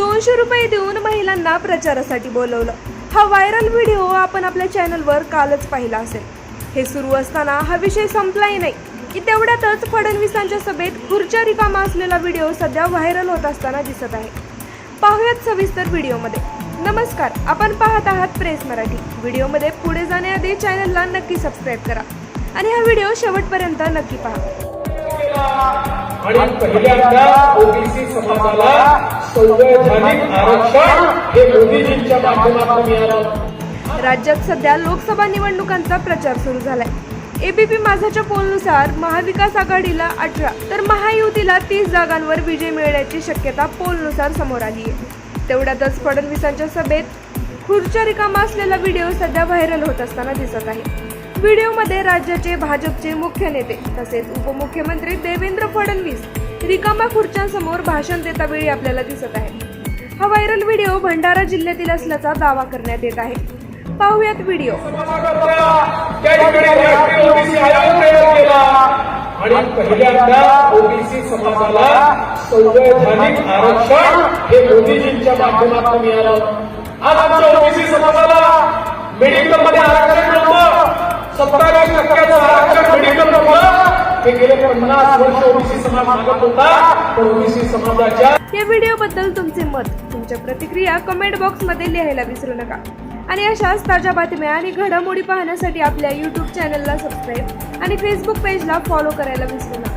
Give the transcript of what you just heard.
दोनशे रुपये देऊन महिलांना प्रचारासाठी बोलवलं. हा व्हायरल व्हिडिओ आपण आपल्या चॅनलवर कालच पाहिला असेल. हे सुरू असताना हा विषय संपलाही नाही. की तेवढ्यातच फडणवीसांच्या सभेत खुर्च्या रिकामा असलेला व्हिडिओ सध्या व्हायरल होत असताना दिसत आहे. पाहूयात सविस्तर व्हिडिओमध्ये. नमस्कार आपण पाहत आहात प्रेस मराठी. व्हिडिओमध्ये पुढे जाण्याआधी चॅनलला नक्की सबस्क्राईब करा. आणि हा व्हिडिओ शेवटपर्यंत नक्की पहा. आणि पहिल्यांदा ओबीसी समाजाला संवैधानिक आरक्षण हे मोदीजींच्या माध्यमातून मिळालं. राज्यात सध्या लोकसभा निवडणुकांचा प्रचार सुरू झालाय. एबीपी माझाच्या पोलनुसार महाविकास आघाडीला अठरा तर महायुतीला तीस जागांवर विजय मिळण्याची शक्यता पोलनुसार समोर आली आहे. तेवढ्यातच फडणवीसांच्या सभेत खुर्च्या रिकामा असलेला व्हिडिओ सध्या व्हायरल होत असताना दिसत आहे. व्हिडिओमध्ये राज्याचे भाजपचे मुख्य नेते तसेच उपमुख्यमंत्री देवेंद्र फडणवीस रिकामा खुर्च्यांसमोर भाषण देतावेळी आपल्याला दिसत आहे. हा व्हायरल व्हिडिओ भंडारा जिल्ह्यातील असल्याचा दावा करण्यात येत आहे. पाहुयात व्हिडिओ. आणि पहिल्यांदा ओबीसी समाजाला संवैधानिक आरक्षण हे मोदीजींच्या माध्यमातून मिळालं आज आमच्या ओबीसी समाजाला मेडिकलमध्ये सत्तावीस टक्क्याचं आरक्षण मेडिकल नव्हतं हे गेले पन्नास वर्ष ओबीसी समाज मागत होता तर ओबीसी समाजाच्या या व्हिडिओ बद्दल तुमचे मत तुमच्या प्रतिक्रिया कमेंट बॉक्समध्ये लिहायला विसरू नका. आणि अशाच ताज्या बातम्या आणि घडामोडी पाहण्यासाठी आपल्या यूट्यूब चॅनलला सबस्क्राईब आणि फेसबुक पेजला फॉलो करायला विसरू नका.